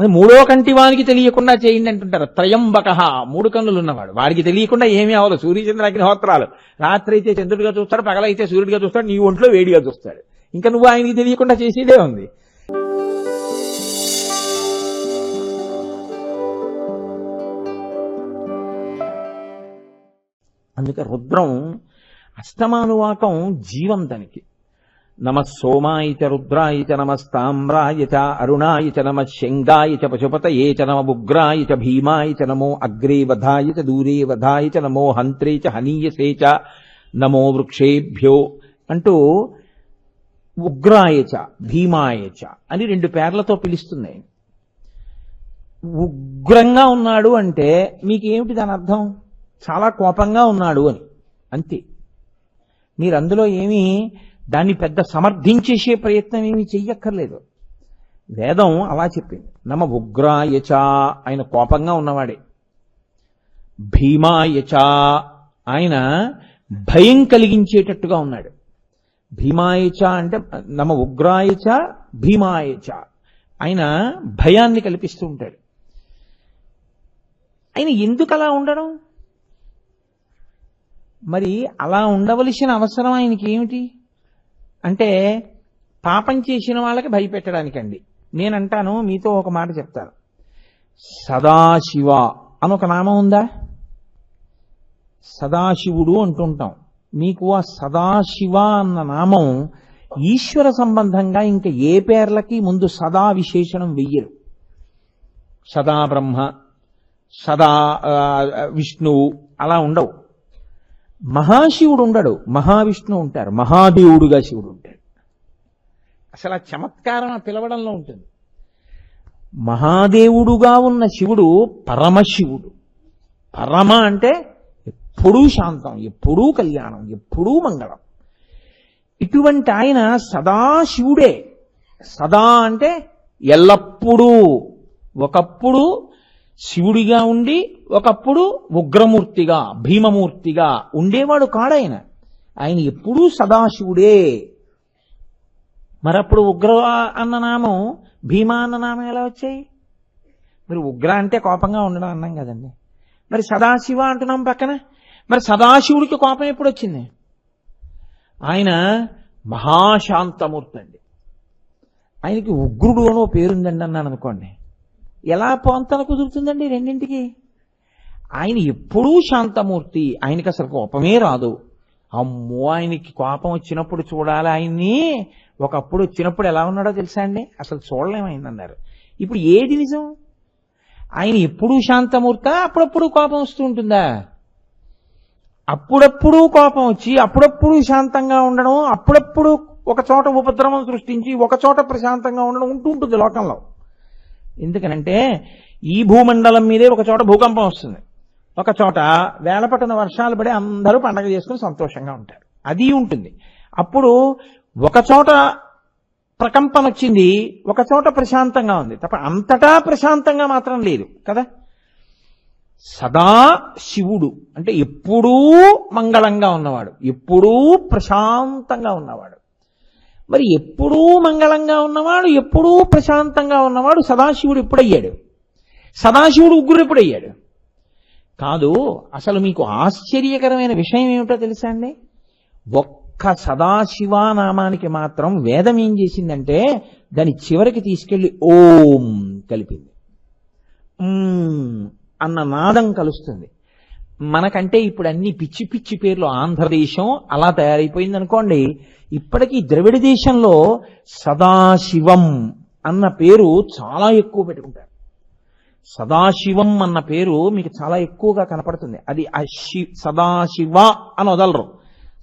అది మూడో కంటి వానికి తెలియకుండా చేయండి అంటుంటారు. త్రయంబక. మూడు కన్నులు ఉన్నవాడు. వాడికి తెలియకుండా ఏమీ అవ్వదు. సూర్యచంద్ర అగ్నిహోత్రాలు. రాత్రి అయితే చంద్రుడిగా చూస్తాడు పగలైతే సూర్యుడిగా చూస్తాడు నీ ఒంట్లో వేడిగా చూస్తాడు. ఇంకా నువ్వు ఆయనకి తెలియకుండా చేసేదే ఉంది. అందుకే రుద్రం అష్టమానువాకం జీవం దానికి నమ సోమాయ చ రుద్రాయ చ నమస్తామ్రాయ చ అరుణాయ చ నమ శంగాయ చ పశుపతయే చ నమ ఉగ్రాయ చ భీమాయ చ నమో అగ్రే వధాయ చ దూరే వధాయ చ నమో హంత్రే చ హనీయసే చ నమో వృక్షేభ్యో అంటూ ఉగ్రాయ చ భీమాయ చ అని రెండు పేర్లతో పిలుస్తున్నాయి. ఉగ్రంగా ఉన్నాడు అంటే మీకేమిటి దాని అర్థం? చాలా కోపంగా ఉన్నాడు అని. అంతే. మీరు అందులో ఏమీ దాన్ని పెద్ద సమర్థించేసే ప్రయత్నం ఏమీ చెయ్యక్కర్లేదు. వేదం అలా చెప్పింది. నమ ఉగ్రాయచ ఆయన కోపంగా ఉన్నవాడే. భీమాయచ ఆయన భయం కలిగించేటట్టుగా ఉన్నాడు. భీమాయచ అంటే నమ ఉగ్రాయచ భీమాయచ ఆయన భయాన్ని కల్పిస్తూ ఉంటాడు. ఆయన ఎందుకు అలా ఉండడం? మరి అలా ఉండవలసిన అవసరం ఆయనకి ఏమిటి? అంటే పాపం చేసిన వాళ్ళకి భయపెట్టడానికండి. నేనంటాను మీతో ఒక మాట చెప్తాను. సదాశివ అని ఒక నామం ఉందా? సదాశివుడు అంటుంటాం. మీకు ఆ సదాశివ అన్న నామం ఈశ్వర సంబంధంగా ఇంకా ఏ పేర్లకి ముందు సదా విశేషణం వెయ్యరు. సదా బ్రహ్మ సదా విష్ణువు అలా ఉండవు. మహాశివుడు ఉండడు మహావిష్ణువు ఉంటారు మహాదేవుడుగా శివుడు ఉంటాడు. అసలు ఆ చమత్కారం ఆ పిలవడంలో ఉంటుంది. మహాదేవుడుగా ఉన్న శివుడు పరమశివుడు. పరమ అంటే ఎప్పుడూ శాంతం ఎప్పుడూ కళ్యాణం ఎప్పుడూ మంగళం. ఇటువంటి ఆయన సదాశివుడే సదా అంటే ఎల్లప్పుడూ ఒకప్పుడు శివుడిగా ఉండి ఒకప్పుడు ఉగ్రమూర్తిగా భీమమూర్తిగా ఉండేవాడు కాడాయన ఆయన ఎప్పుడూ సదాశివుడే. మరప్పుడు ఉగ్ర అన్న నామం భీమా అన్న నామం ఎలా వచ్చాయి? మరి ఉగ్ర అంటే కోపంగా ఉండడం అన్నాం కదండి. మరి సదాశివ అంటున్నాం పక్కన. మరి సదాశివుడికి కోపం ఎప్పుడు వచ్చింది? ఆయన మహాశాంతమూర్తి అండి. ఆయనకి ఉగ్రుడు అనో పేరుందండి అన్నాను అనుకోండి. ఎలా పొంతన కుదురుతుందండి రెండింటికి? ఆయన ఎప్పుడూ శాంతమూర్తి. ఆయనకి అసలు కోపమే రాదు. అమ్మో ఆయనకి కోపం వచ్చినప్పుడు చూడాలి ఆయన్ని. ఒకప్పుడు వచ్చినప్పుడు ఎలా ఉన్నాడో తెలుసా అండి? అసలు చూడలేమైందన్నారు. ఇప్పుడు ఏది నిజం? ఆయన ఎప్పుడూ శాంతమూర్త? అప్పుడప్పుడు కోపం వస్తూ ఉంటుందా? అప్పుడప్పుడు కోపం వచ్చి అప్పుడప్పుడు శాంతంగా ఉండడం అప్పుడప్పుడు ఒక చోట ఉపద్రవం సృష్టించి ఒక చోట ప్రశాంతంగా ఉండడం ఉంటూ ఉంటుంది లోకంలో. ఎందుకనంటే ఈ భూమండలం మీదే ఒక చోట భూకంపం వస్తుంది. ఒక చోట వేలపట్టిన వర్షాలు పడి అందరూ పండగ చేసుకుని సంతోషంగా ఉంటారు. అది ఉంటుంది. అప్పుడు ఒక చోట ప్రకంపన వచ్చింది ఒక చోట ప్రశాంతంగా ఉంది. తప్ప అంతటా ప్రశాంతంగా మాత్రం లేదు కదా? సదా శివుడు అంటే ఎప్పుడూ మంగళంగా ఉన్నవాడు ఎప్పుడూ ప్రశాంతంగా ఉన్నవాడు. మరి ఎప్పుడూ మంగళంగా ఉన్నవాడు ఎప్పుడూ ప్రశాంతంగా ఉన్నవాడు సదాశివుడు ఎప్పుడయ్యాడు? సదాశివుడు ఉగ్గురు ఎప్పుడయ్యాడు? కాదు అసలు మీకు ఆశ్చర్యకరమైన విషయం ఏమిటో తెలుసా అండి? ఒక్క సదాశివ నామానికి మాత్రం వేదం ఏం చేసిందంటే దాని చివరికి తీసుకెళ్ళి ఓం కలిపింది. అన్న నాదం కలుస్తుంది. మనకంటే ఇప్పుడు అన్ని పిచ్చి పిచ్చి పేర్లు ఆంధ్రదేశం అలా తయారైపోయింది అనుకోండి ఇప్పటికీ ద్రవిడ దేశంలో సదాశివం అన్న పేరు చాలా ఎక్కువ పెట్టుకుంటారు. సదాశివం అన్న పేరు మీకు చాలా ఎక్కువగా కనపడుతుంది. అది అశి సదాశివ అని వదలరు.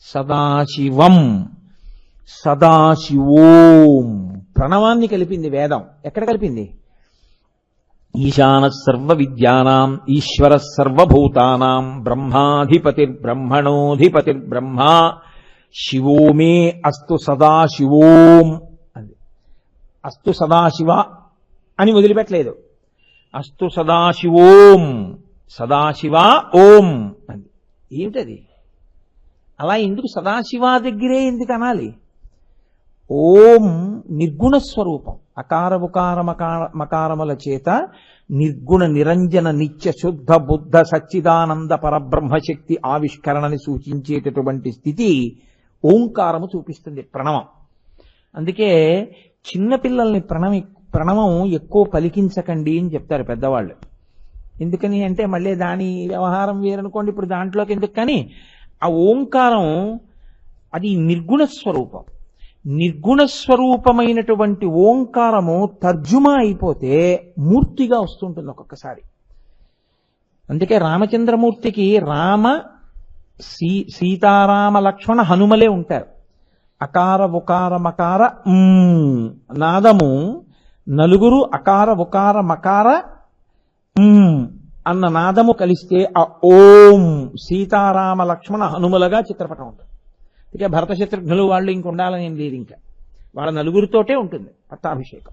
సదాశివం సదాశివోం. ప్రణవాన్ని కలిపింది వేదం. ఎక్కడ కలిపింది? ఈశాన సర్వ విద్యానాం ఈశ్వర సర్వభూతానాం బ్రహ్మాధిపతిర్బ్రహ్మణోధిపతిర్బ్రహ్మ శివో మే అస్తు సదాశివోం అది అస్తు సదాశివ అని వదిలిపెట్టలేదు. అస్తు సదాశివోం సదాశివ ఓం. అది ఏమిటది? అలా ఎందుకు సదాశివ దగ్గరే ఎందుకు అనాలి? ఓం నిర్గుణ స్వరూపం అకారముకార మకార మకారముల చేత నిర్గుణ నిరంజన నిత్య శుద్ధ బుద్ధ సచ్చిదానంద పరబ్రహ్మశక్తి ఆవిష్కరణని సూచించేటటువంటి స్థితి ఓంకారము చూపిస్తుంది ప్రణవం. అందుకే చిన్నపిల్లల్ని ప్రణమి ప్రణవం ఎక్కువ పలికించకండి అని చెప్తారు పెద్దవాళ్ళు. ఎందుకని అంటే మళ్ళీ దాని వ్యవహారం వేరనుకోండి ఇప్పుడు దాంట్లోకి ఎందుకు కానీ ఆ ఓంకారం అది నిర్గుణ స్వరూపం. నిర్గుణ స్వరూపమైనటువంటి ఓంకారము తర్జుమా అయిపోతే మూర్తిగా వస్తుంటుంది ఒక్కొక్కసారి. అందుకే రామచంద్రమూర్తికి రామ సీ సీతారామ లక్ష్మణ హనుమలే ఉంటారు. అకార ఉకార మకార నాదము నలుగురు అకార ఉకార మకార ఉమ్ అన్న నాదము కలిస్తే ఆ ఓం సీతారామ లక్ష్మణ హనుమలగా చిత్రపటం ఉంటుంది. అందుకే భరత శత్రుఘ్నులు వాళ్ళు ఇంక ఉండాలని ఏం లేదు ఇంకా. వాళ్ళ నలుగురితోటే ఉంటుంది పట్టాభిషేకం.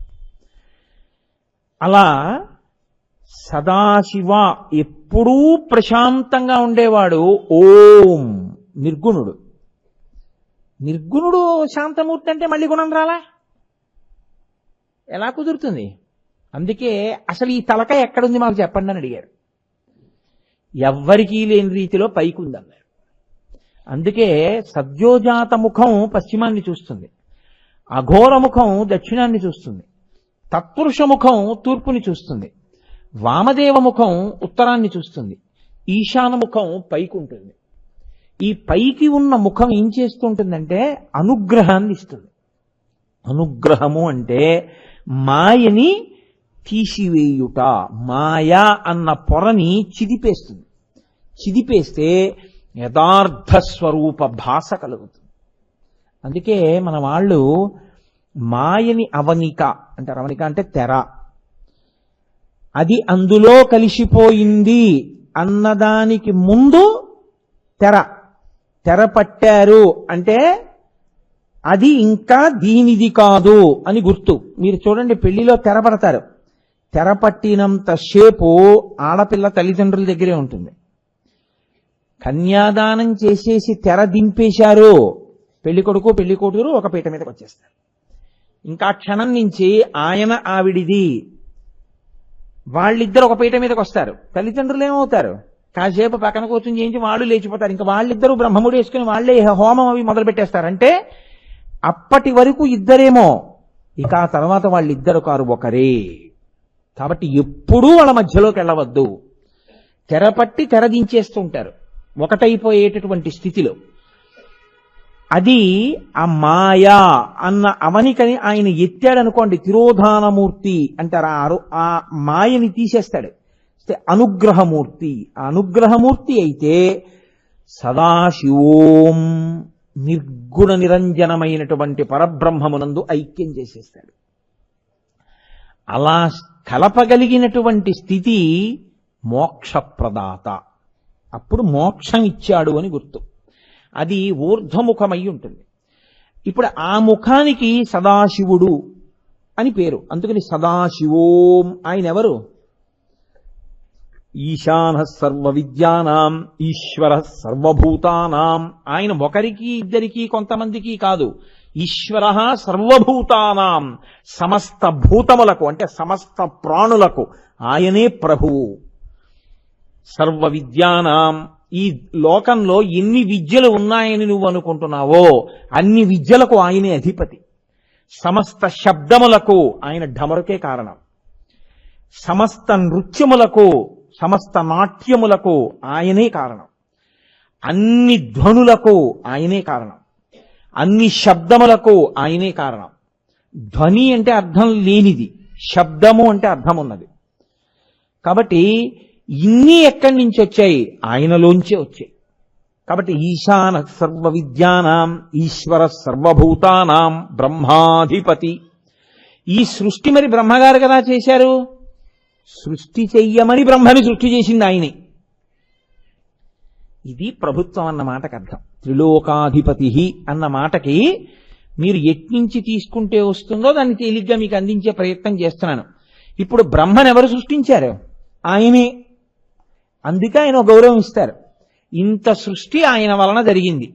అలా సదాశివ ఎప్పుడూ ప్రశాంతంగా ఉండేవాడు ఓం నిర్గుణుడు. నిర్గుణుడు శాంతమూర్తి అంటే మళ్ళీ గుణం రాలా? ఎలా కుదురుతుంది? అందుకే అసలు ఈ తలక ఎక్కడుంది మాకు చెప్పండి అని అడిగారు ఎవ్వరికీ లేని రీతిలో పైకి ఉందన్నారు అందుకే సద్యోజాత ముఖం పశ్చిమాన్ని చూస్తుంది. అఘోర ముఖం దక్షిణాన్ని చూస్తుంది. తత్పురుష ముఖం తూర్పుని చూస్తుంది. వామదేవ ముఖం ఉత్తరాన్ని చూస్తుంది. ఈశాన ముఖం పైకి ఉంటుంది. ఈ పైకి ఉన్న ముఖం ఏం చేస్తుంటుందంటే అనుగ్రహాన్ని ఇస్తుంది. అనుగ్రహము అంటే మాయని తీసివేయుట మాయ అన్న పొరని చిదిపేస్తుంది. చిదిపేస్తే యథార్థ స్వరూప భాష కలుగుతుంది. అందుకే మన వాళ్ళు మాయని అవనిక అంటే అవనిక అంటే తెర. అది అందులో కలిసిపోయింది అన్నదానికి ముందు తెర. తెర పట్టారు అంటే అది ఇంకా దీనిది కాదు అని గుర్తు. మీరు చూడండి పెళ్ళిలో తెర పడతారు. తెర పట్టినంత సేపు ఆడపిల్ల తల్లిదండ్రుల దగ్గరే ఉంటుంది. కన్యాదానం చేసేసి తెర దింపేశారు. పెళ్ళి కొడుకు పెళ్ళి కూతురు ఒక పీట మీదకి వచ్చేస్తారు. ఇంకా క్షణం నుంచి ఆయన ఆవిడిది. వాళ్ళిద్దరు ఒక పీట మీదకి వస్తారు. తల్లిదండ్రులు ఏమవుతారు? కాసేపు పక్కన కూర్చొని చేయించి వాళ్ళు లేచిపోతారు. ఇంకా వాళ్ళిద్దరూ బ్రహ్మముడు వేసుకుని వాళ్ళే హోమం అవి మొదలు పెట్టేస్తారు. అంటే అప్పటి వరకు ఇద్దరేమో. ఇక ఆ తర్వాత వాళ్ళిద్దరు కారు ఒకరే. కాబట్టి ఎప్పుడూ వాళ్ళ మధ్యలోకి వెళ్ళవద్దు. తెరపట్టి తెర దించేస్తుంటారు. ఒకటైపోయేటటువంటి స్థితిలో అది ఆ మాయా అన్న అవనికని ఆయన ఎత్తాడనుకోండి తిరోధానమూర్తి అంటారు. ఆ అరు- ఆ మాయని తీసేస్తాడు. అనుగ్రహమూర్తి. ఆ అనుగ్రహమూర్తి అయితే సదాశివోం నిర్గుణ నిరంజనమైనటువంటి పరబ్రహ్మమునందు ఐక్యం చేసేస్తాడు. అలా కలపగలిగినటువంటి స్థితి మోక్షప్రదాత. అప్పుడు మోక్షం ఇచ్చాడు అని గుర్తు. అది ఊర్ధ్వముఖమై ఉంటుంది. ఇప్పుడు ఆ ముఖానికి సదాశివుడు అని పేరు. అందుకని సదాశివోం ఆయన ఎవరు ఈశాన సర్వ విద్యానాం ఈశ్వర సర్వభూతానాం. ఆయన ఒకరికి ఇద్దరికి కొంతమందికి కాదు. ఈశ్వర సర్వభూతానాం సమస్త భూతములకు అంటే సమస్త ప్రాణులకు ఆయనే ప్రభువు. సర్వ విద్యానాం ఈ లోకంలో ఎన్ని విద్యలు ఉన్నాయని నువ్వు అనుకుంటున్నావో అన్ని విద్యలకు ఆయనే అధిపతి. సమస్త శబ్దములకు ఆయన ఢమరుకే కారణం. సమస్త నృత్యములకు సమస్త నాట్యములకు ఆయనే కారణం. అన్ని ధ్వనులకు ఆయనే కారణం. అన్ని శబ్దములకు ఆయనే కారణం. ధ్వని అంటే అర్థం లేనిది. శబ్దము అంటే అర్థం ఉన్నది కాబట్టి ఇన్ని ఎక్కడి నుంచి వచ్చాయి? ఆయనలోంచే వచ్చాయి. కాబట్టి ఈశాన సర్వ విద్యానాం ఈశ్వర సర్వభూతానాం బ్రహ్మాధిపతి. ఈ సృష్టి మరి బ్రహ్మగారు కదా చేశారు? సృష్టి చెయ్యమని బ్రహ్మని సృష్టి చేసింది ఆయనే. ఇది ప్రభుత్వం అన్న మాటకు అర్థం. త్రిలోకాధిపతి అన్న మాటకి మీరు ఎట్నుంచి తీసుకుంటే వస్తుందో దాన్ని తేలిగ్గా మీకు అందించే ప్రయత్నం చేస్తున్నాను. ఇప్పుడు బ్రహ్మను ఎవరు సృష్టించారు? ఆయనే. అందుకే ఆయన గౌరవం ఇస్తారు ఇంత సృష్టి ఆయన వలన జరిగింది.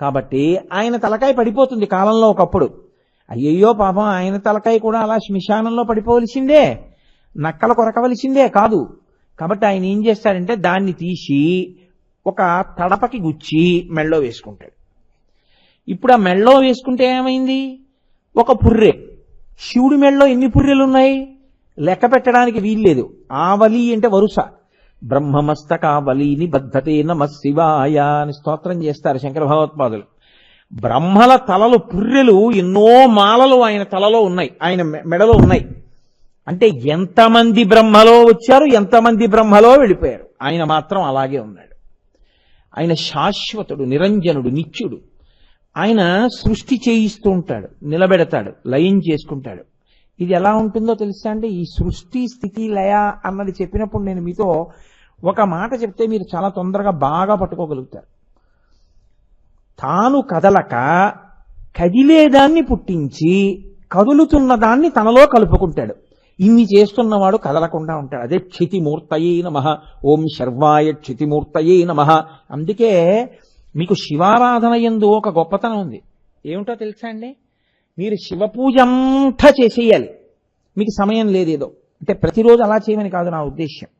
కాబట్టి ఆయన తలకాయ పడిపోతుంది కాలంలో ఒకప్పుడు. అయ్యయ్యో పాపం ఆయన తలకాయ కూడా అలా శ్మశానంలో పడిపోవలసిందే. నక్కల కొరకవలసిందే కాదు. కాబట్టి ఆయన ఏం చేస్తాడంటే దాన్ని తీసి ఒక తడపకి గుచ్చి మెళ్ళో వేసుకుంటాడు. ఇప్పుడు ఆ మెళ్ళో వేసుకుంటే ఏమైంది? ఒక పుర్రె. శివుడి మెళ్ళో ఎన్ని పుర్రెలు ఉన్నాయి లెక్క పెట్టడానికి వీల్లేదు. ఆవలి అంటే వరుస. బ్రహ్మమస్తకావలీని బద్ధతే నమ శివాయ అని స్తోత్రం చేస్తారు శంకర భగవత్పాదులు. బ్రహ్మల తలలు పుర్రెలు ఎన్నో మాలలు ఆయన తలలో ఉన్నాయి ఆయన మె- మెడలో ఉన్నాయి. అంటే ఎంతమంది బ్రహ్మలో వచ్చారు ఎంతమంది బ్రహ్మలో వెళ్ళిపోయారు? ఆయన మాత్రం అలాగే ఉన్నాడు. ఆయన శాశ్వతుడు నిరంజనుడు నిత్యుడు. ఆయన సృష్టి చేయిస్తూ ఉంటాడు నిలబెడతాడు లయం చేసుకుంటాడు. ఇది ఎలా ఉంటుందో తెలుసా అండి? ఈ సృష్టి స్థితి లయ అన్నది చెప్పినప్పుడు నేను మీతో ఒక మాట చెప్తే మీరు చాలా తొందరగా బాగా పట్టుకోగలుగుతారు. తాను కదలక కదిలేదాన్ని పుట్టించి కదులుతున్న దాన్ని తనలో కలుపుకుంటాడు. ఇన్ని చేస్తున్నవాడు కదలకుండా ఉంటాడు. అదే క్షితిమూర్తయే నమ. ఓం శర్వాయ క్షితిమూర్తయే నమ. అందుకే మీకు శివారాధన ఎందు ఒక గొప్పతనం ఉంది. ఏమిటో తెలుసా అండి? మీరు శివపూజ అంతా చేసేయాలి. మీకు సమయం లేదేదో అంటే ప్రతిరోజు అలా చేయమని కాదు నా ఉద్దేశ్యం.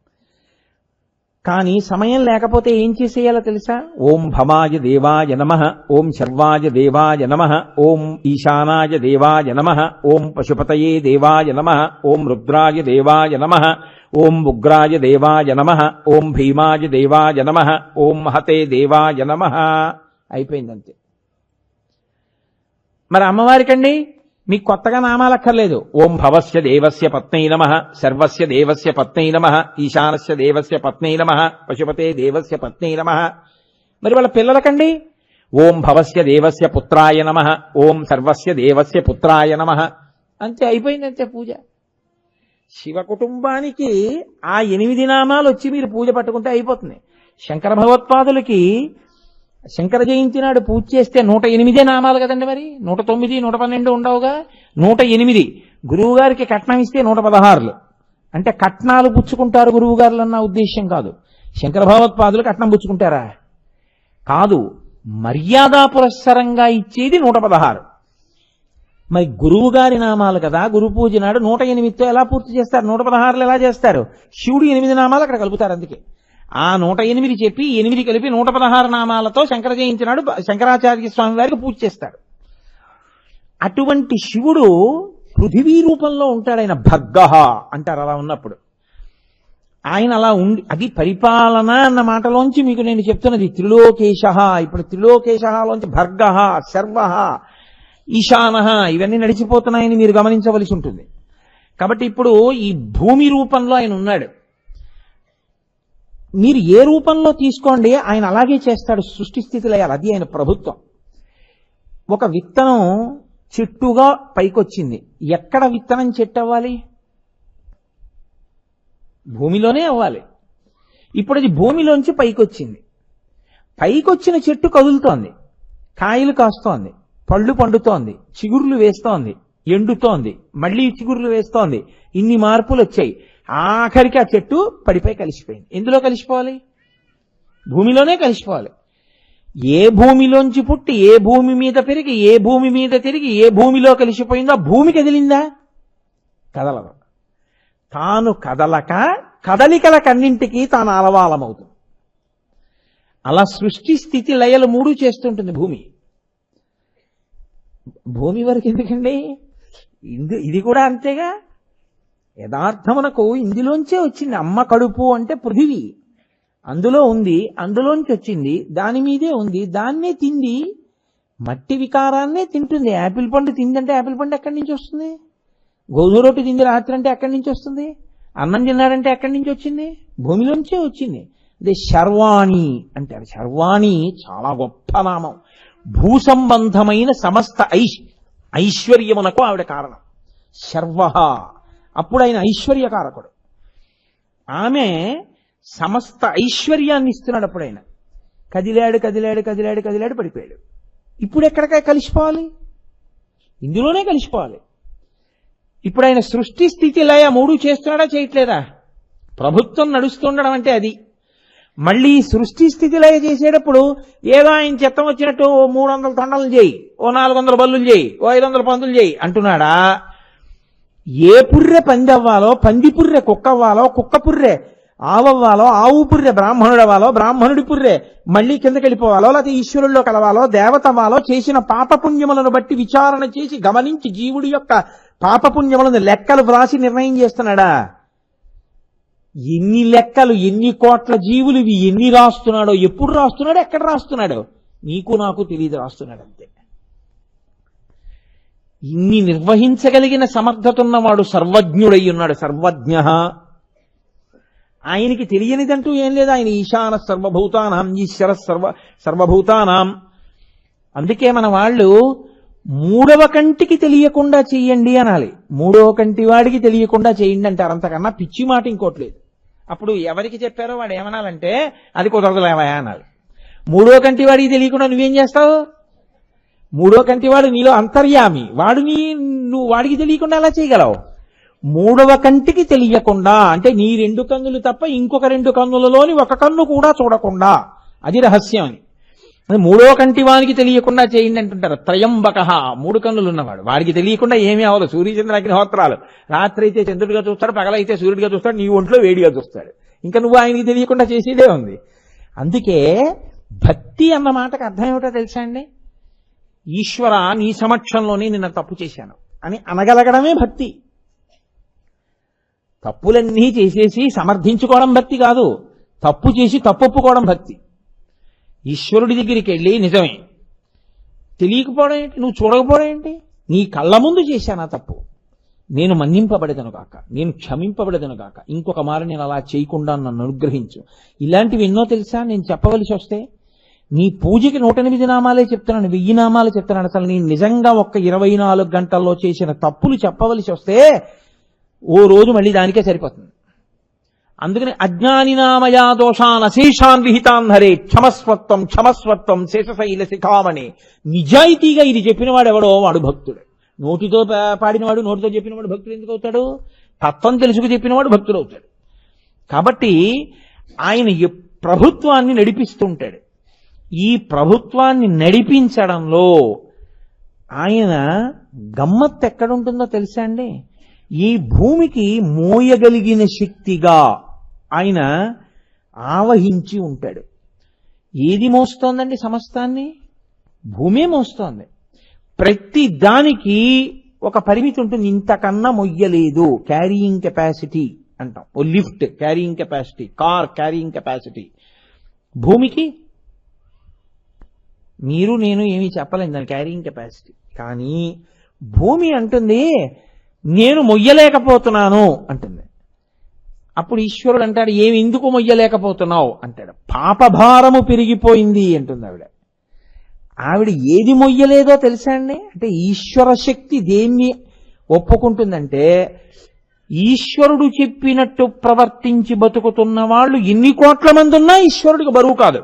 కానీ సమయం లేకపోతే ఏం చేసేయాలో తెలుసా? ఓం భవాయ దేవాయ నమ ఓం శర్వాయ దేవాయ నమ ఓం ఈశానాయ దేవాయ నమ ఓం పశుపతయే దేవాయ నమ ఓం రుద్రాయ దేవాయ నమ ఓం ఉగ్రాయ దేవాయ నమ ఓం భీమాయ దేవాయ నమ ఓం మహతే దేవాయ నమ. అయిపోయిందంతే. మరి అమ్మవారికండి మీకు కొత్తగా నామాలక్కర్లేదు. ఓం భవస్య దేవస్య పత్నై నమ సర్వస్య దేవస్య పత్నై నమ ఈశానస్య దేవస్య పత్నై నమ పశుపతే దేవస్య పత్నై నమ. మరి వాళ్ళ పిల్లలకండి ఓం భవస్య దేవస్య పుత్రాయ నమ ఓం సర్వస్య దేవస్య పుత్రాయ నమ. అంతే అయిపోయింది అంతే పూజ. శివ కుటుంబానికి ఆ ఎనిమిది నామాలు వచ్చి మీరు పూజ పట్టుకుంటే అయిపోతుంది. శంకర భగవత్పాదులకి శంకర జయంతి నాడు పూజ చేస్తే నూట ఎనిమిదే నామాలు కదండి మరి? నూట తొమ్మిది నూట పన్నెండు ఉండవుగా? నూట ఎనిమిది. గురువు గారికి కట్నం ఇస్తే నూట పదహారులు. అంటే కట్నాలు పుచ్చుకుంటారు గురువు గారులు అన్న ఉద్దేశ్యం కాదు. శంకర భగవత్పాదులు కట్నం పుచ్చుకుంటారా? కాదు. మర్యాదా పురస్సరంగా ఇచ్చేది నూట పదహారు. మరి గురువు గారి నామాలు కదా? గురు పూజ నాడు నూట ఎనిమిదితో ఎలా పూర్తి చేస్తారు? నూట పదహారులు ఎలా చేస్తారు? శివుడు ఎనిమిది నామాలు అక్కడ కలుపుతారు అందుకే. ఆ నూట ఎనిమిది చెప్పి ఎనిమిది కలిపి నూట పదహారు నామాలతో శంకర జయించినాడు శంకరాచార్య స్వామి వారికి పూజ చేస్తాడు. అటువంటి శివుడు పృథివీ రూపంలో ఉంటాడు ఆయన భర్గ అంటారు అలా ఉన్నప్పుడు. ఆయన అలా ఉండి అది పరిపాలన అన్న మాటలోంచి మీకు నేను చెప్తున్నది త్రిలోకేశ ఇప్పుడు త్రిలోకేశలోంచి భర్గ శర్వ ఈశాన ఇవన్నీ నడిచిపోతున్నాయని మీరు గమనించవలసి ఉంటుంది. కాబట్టి ఇప్పుడు ఈ భూమి రూపంలో ఆయన ఉన్నాడు. మీరు ఏ రూపంలో తీసుకోండి ఆయన అలాగే చేస్తాడు సృష్టి స్థితి అది ఆయన ప్రభుత్వం. ఒక విత్తనం చెట్టుగా పైకొచ్చింది. ఎక్కడ విత్తనం చెట్టు అవ్వాలి? భూమిలోనే అవ్వాలి. ఇప్పుడు అది భూమిలోంచి పైకొచ్చింది. పైకొచ్చిన చెట్టు కదులుతోంది. కాయలు కాస్తోంది. పళ్ళు పండుతోంది. చిగుర్లు వేస్తోంది. ఎండుతోంది. మళ్ళీ చిగురులు వేస్తోంది. ఇన్ని మార్పులు వచ్చాయి. ఆఖరికి ఆ చెట్టు పడిపై కలిసిపోయింది. ఎందులో కలిసిపోవాలి? భూమిలోనే కలిసిపోవాలి. ఏ భూమిలోంచి పుట్టి ఏ భూమి మీద పెరిగి ఏ భూమి మీద తిరిగి ఏ భూమిలో కలిసిపోయిందో భూమి కదిలిందా? కదలదు. తాను కదలక కదలికలకన్నింటికి తాను అలవాలమవుతుంది. అలా సృష్టి స్థితి లయలు మూడు చేస్తుంటుంది భూమి. భూమి వరకు ఎందుకండి? ఇందు ఇది కూడా అంతేగా? యథార్థమునకు ఇందులోంచే వచ్చింది. అమ్మ కడుపు అంటే పృథివీ. అందులో ఉంది అందులోంచి వచ్చింది దాని మీదే ఉంది దాన్నే తిండి మట్టి వికారాన్నే తింటుంది. యాపిల్ పండు తిందంటే యాపిల్ పండు ఎక్కడి నుంచి వస్తుంది? గోధుమ రొట్టె తింది రాత్రి అంటే ఎక్కడి నుంచి వస్తుంది? అన్నం తిన్నాడంటే ఎక్కడి నుంచి వచ్చింది? భూమిలోంచే వచ్చింది. అదే శర్వాణి అంటారు. శర్వాణి చాలా గొప్ప నామం. భూ సంబంధమైన సమస్త ఐష్ ఐశ్వర్యమునకు ఆవిడ కారణం. శర్వ అప్పుడు ఆయన ఐశ్వర్యకారకుడు. ఆమె సమస్త ఐశ్వర్యాన్ని ఇస్తున్నాడు అప్పుడు ఆయన కదిలాడు కదిలాడు కదిలాడు కదిలాడు పడిపోయాడు. ఇప్పుడు ఎక్కడికే కలిసిపోవాలి? ఇందులోనే కలిసిపోవాలి. ఇప్పుడు ఆయన సృష్టి స్థితి లయ మూడు చేస్తున్నాడా చేయట్లేదా? ప్రభుత్వం నడుస్తుండడం అంటే అది. మళ్ళీ సృష్టి స్థితి లయ చేసేటప్పుడు ఏదో ఆయన చెత్తం వచ్చినట్టు ఓ మూడు వందల తొండలు చేయి ఓ నాలుగు వందల బల్లులు చేయి ఓ ఐదు వందల పందులు చేయి అంటున్నాడా? ఏ పుర్రె పంది అవ్వాలో పంది పుర్రె కుక్క అవ్వాలో కుక్క పుర్రె ఆవవ్వాలో ఆవు పుర్రె బ్రాహ్మణుడు అవ్వాలో బ్రాహ్మణుడి పుర్రె మళ్ళీ కిందకి వెళ్ళిపోవాలో లేకపోతే ఈశ్వరుల్లో కలవాలో దేవతవ్వాలో చేసిన పాపపుణ్యములను బట్టి విచారణ చేసి గమనించి జీవుడి యొక్క పాపపుణ్యములను లెక్కలు వ్రాసి నిర్ణయం చేస్తున్నాడా? ఎన్ని లెక్కలు ఎన్ని కోట్ల జీవులు ఇవి ఎన్ని రాస్తున్నాడో ఎప్పుడు రాస్తున్నాడో ఎక్కడ రాస్తున్నాడో నీకు నాకు తెలియదు రాస్తున్నాడు అంతే. ఇన్ని నిర్వహించగలిగిన సమర్థత ఉన్నవాడు సర్వజ్ఞుడై ఉన్నాడు సర్వజ్ఞ. ఆయనకి తెలియనిదంటూ ఏం లేదు ఆయన ఈశాన సర్వభూతానాం ఈశ్వర సర్వ సర్వభూతానాం. అందుకే మన వాళ్ళు మూడవ కంటికి తెలియకుండా చెయ్యండి అనాలి. మూడవ కంటి వాడికి తెలియకుండా చేయండి అంటారు. అంతకన్నా పిచ్చి మాట ఇంకోట్లేదు అప్పుడు ఎవరికి చెప్పారో వాడు ఏమనాలంటే అది కుదరదులేమయా అన్నాడు. మూడో కంటి వాడికి తెలియకుండా నువ్వేం చేస్తావు? మూడో కంటి వాడు నీలో అంతర్యామి. వాడు నీ నువ్వు వాడికి తెలియకుండా అలా చేయగలవు? మూడవ కంటికి తెలియకుండా అంటే నీ రెండు కన్నులు తప్ప ఇంకొక రెండు కన్నులలోని ఒక కన్ను కూడా చూడకుండా. అది రహస్యం అని. మూడో కంటి వానికి తెలియకుండా చేయండి అంటుంటారు. త్రయంబక. మూడు కన్నులు ఉన్నవాడు. వాడికి తెలియకుండా ఏమీ అవ్వదు. సూర్యచంద్ర అగ్నిహోత్రాలు. రాత్రి అయితే చంద్రుడిగా చూస్తాడు పగలైతే సూర్యుడిగా చూస్తాడు నీ ఒంట్లో వేడిగా చూస్తాడు. ఇంకా నువ్వు ఆయనకి తెలియకుండా చేసేదే ఉంది. అందుకే భక్తి అన్న మాటకు అర్థం ఏమిటో తెలుసా అండి? ఈశ్వర నీ సమక్షంలోనే నిన్న తప్పు చేశాను అని అనగలగడమే భక్తి. తప్పులన్నీ చేసేసి సమర్థించుకోవడం భక్తి కాదు. తప్పు చేసి తప్పొప్పుకోవడం భక్తి. ఈశ్వరుడి దగ్గరికి వెళ్ళి నిజమే. తెలియకపోవడం ఏంటి? నువ్వు చూడకపోవడం ఏంటి? నీ కళ్ళ ముందు చేశానా తప్పు? నేను మన్నింపబడదను గాక. నేను క్షమింపబడదను గాక. ఇంకొక మారు నేను అలా చేయకుండా నన్ను అనుగ్రహించు. ఇలాంటివి ఎన్నో తెలుసా? నేను చెప్పవలసి వస్తే నీ పూజకి నూట ఎనిమిది నామాలే చెప్తున్నాను వెయ్యి నామాలు చెప్తున్నాను. అసలు నేను నిజంగా ఒక్క ఇరవై నాలుగు గంటల్లో చేసిన తప్పులు చెప్పవలసి వస్తే ఓ రోజు మళ్ళీ దానికే సరిపోతుంది. అందుకని అజ్ఞానినామయా దోషాన్ అశేషాన్ విహితాన్ హరే క్షమస్వత్వం క్షమస్వత్వం శేషశైల శిఖామణి. నిజాయితీగా ఇది చెప్పినవాడు ఎవడో వాడు భక్తుడు. నోటితో పాడినవాడు నోటితో చెప్పినవాడు భక్తుడు ఎందుకు అవుతాడు? తత్వం తెలుసుకు చెప్పినవాడు భక్తుడు అవుతాడు. కాబట్టి ఆయన ప్రభుత్వాన్ని నడిపిస్తుంటాడు. ఈ ప్రభుత్వాన్ని నడిపించడంలో ఆయన గమ్మత్తు ఎక్కడుంటుందో తెలుసా అండి? ఈ భూమికి మోయగలిగిన శక్తిగా ఆయన ఆవహించి ఉంటాడు. ఏది మోస్తోందండి సమస్తాన్ని? భూమే మోస్తోంది. ప్రతి దానికి ఒక పరిమితి ఉంటుంది. ఇంతకన్నా మొయ్యలేదు. క్యారీయింగ్ కెపాసిటీ అంటాం. ఓ lift carrying capacity car carrying capacity భూమికి మీరు నేను ఏమీ చెప్పలేను దాని క్యారీయింగ్ కెపాసిటీ కానీ భూమి అంటుంది నేను మొయ్యలేకపోతున్నాను అంటుంది. అప్పుడు ఈశ్వరుడు అంటాడు ఏమి ఎందుకు మొయ్యలేకపోతున్నావు? అంటాడు. పాపభారము పెరిగిపోయింది అంటుంది ఆవిడ. ఆవిడ ఏది మొయ్యలేదో తెలుసా అండి? అంటే ఈశ్వర శక్తి దేన్ని ఒప్పుకుంటుందంటే ఈశ్వరుడు చెప్పినట్టు ప్రవర్తించి బతుకుతున్న వాళ్ళు ఎన్ని కోట్ల మంది ఉన్నా ఈశ్వరుడికి బరువు కాదు.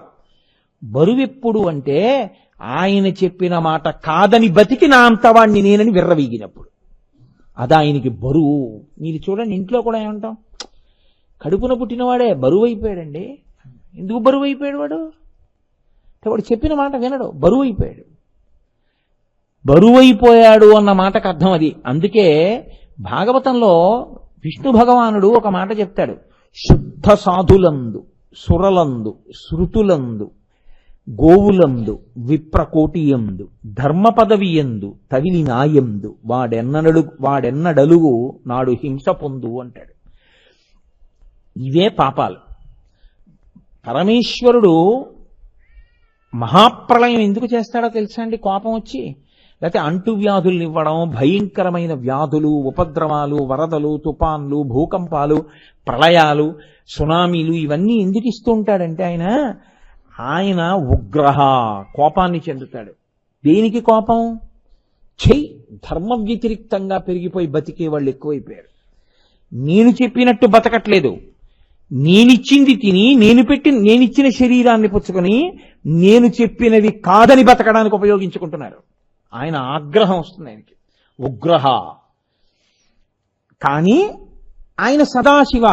బరువు ఎప్పుడు అంటే ఆయన చెప్పిన మాట కాదని బతికి నా అంతవాణ్ణి నేనని విర్రవీగినప్పుడు. అది ఆయనకి బరువు. మీరు చూడండి ఇంట్లో కూడా ఏమంటాం? కడుపున పుట్టినవాడే బరువు అయిపోయాడండి ఎందుకు బరువు అయిపోయాడు వాడు వాడు చెప్పిన మాట వినడు బరువు అయిపోయాడు బరువైపోయాడు అన్న మాటకు అర్థం అది. అందుకే భాగవతంలో విష్ణు భగవానుడు ఒక మాట చెప్తాడు. శుద్ధ సాధులందు సురలందు శృతులందు గోవులందు విప్రకోటియందు ధర్మ పదవియందు తవిలి నాయందు వాడెన్నడలు వాడెన్నడలుగు నాడు హింస పొందు అంటాడు. ఇవే పాపాలు. పరమేశ్వరుడు మహాప్రళయం ఎందుకు చేస్తాడో తెలుసా అండి కోపం వచ్చి? లేకపోతే అంటువ్యాధుల్ని ఇవ్వడం భయంకరమైన వ్యాధులు ఉపద్రవాలు వరదలు తుపాన్లు భూకంపాలు ప్రళయాలు సునామీలు ఇవన్నీ ఎందుకు ఇస్తూ ఉంటాడంటే ఆయన ఆయన ఉగ్రహ కోపాన్ని చెందుతాడు. దేనికి కోపం? చెయ్యి ధర్మ వ్యతిరిక్తంగా పెరిగిపోయి బతికే వాళ్ళు ఎక్కువైపోయారు. నేను చెప్పినట్టు బతకట్లేదు. నేనిచ్చింది తిని నేను పెట్టి నేనిచ్చిన శరీరాన్ని పుచ్చుకొని నేను చెప్పినవి కాదని బతకడానికి ఉపయోగించుకుంటున్నారు. ఆయన ఆగ్రహం వస్తుంది ఆయనకి. ఉగ్రహ. కానీ ఆయన సదాశివ.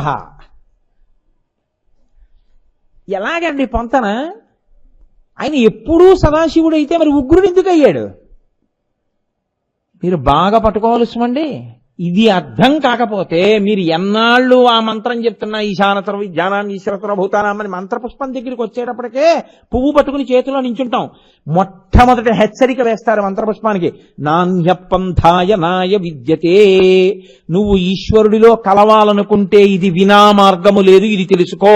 ఎలాగండి పొంతన? ఆయన ఎప్పుడూ సదాశివుడు అయితే మరి ఉగ్రుడు ఎందుకు అయ్యాడు మీరు బాగా పట్టుకోవాల్సిమండి ఇది అర్థం కాకపోతే మీరు ఎన్నాళ్ళు ఆ మంత్రం చెప్తున్నా ఈశానతర విజ్ఞానాన్ని ఈశ్వరతర భూతానామని మంత్రపుష్పం దగ్గరికి వచ్చేటప్పటికే పువ్వు పట్టుకుని చేతిలో నించుంటాం. మొట్టమొదటి హెచ్చరిక వేస్తారు మంత్రపుష్పానికి. నాణ్యపంథాయ నాయ విద్యతే. నువ్వు ఈశ్వరుడిలో కలవాలనుకుంటే ఇది వినా మార్గము లేదు ఇది తెలుసుకో.